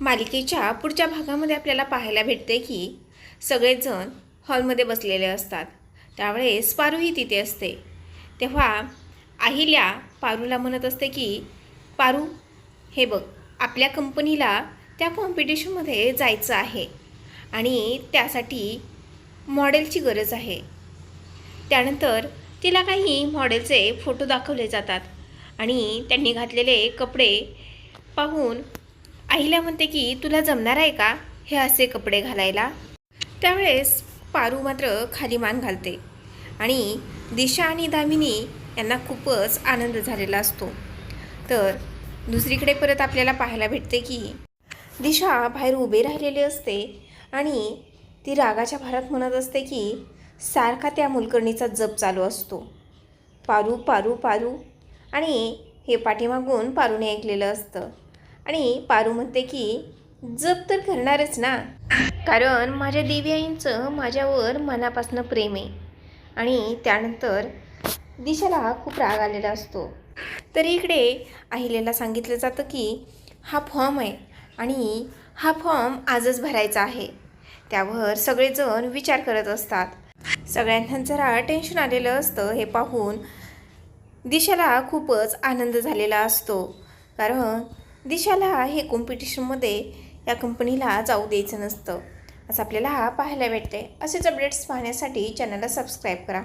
मालिकेच्या पुढच्या भागामध्ये आपल्याला पाहायला भेटते की सगळेजण हॉलमध्ये बसलेले असतात. त्यावेळेस पारूही तिथे असते. तेव्हा अहिल्या पारूला म्हणत असते की पारू हे बघ आपल्या कंपनीला त्या कॉम्पिटिशनमध्ये जायचं आहे आणि त्यासाठी मॉडेलची गरज आहे. त्यानंतर तिला काही मॉडेलचे फोटो दाखवले जातात आणि त्यांनी घातलेले कपडे पाहून अहिल्या म्हणते की तुला जमणार आहे का हे असे कपडे घालायला? त्यावेळेस पारू मात्र खाली मान घालते आणि दिशा आणि दामिनी यांना खूपच आनंद झालेला असतो. तर दुसरीकडे परत आपल्याला पाहायला भेटते की दिशा बाहेर उभी राहिलेली असते आणि ती रागाच्या भारत म्हणत असते की सारखा त्या मुलकर्णीचा जप चालू असतो. पारू पारू पारू. आणि हे पाठीमागून पारूने ऐकलेलं असतं. आणि पारू म्हणते की जप तर करणारच ना. कारण माझ्या देवी आईंचं माझ्यावर मनापासनं प्रेम आहे. आणि त्यानंतर दिशाला खूप राग आलेला असतो. तर इकडे अहिलेला सांगितलं जातं की हा फॉर्म आहे आणि हा फॉर्म आजच भरायचा आहे. त्यावर सगळेजण विचार करत असतात. सगळ्यांना जरा टेन्शन आलेलं असतं हे पाहून दिशाला खूपच आनंद झालेला असतो. कारण दिशाला हे कॉम्पिटिशनमध्ये या कंपनीला जाऊ द्यायचं नसतं. असं आपल्याला पाहायला भेटते असेच अपडेट्स पाहण्यासाठी चॅनलला सबस्क्राईब करा.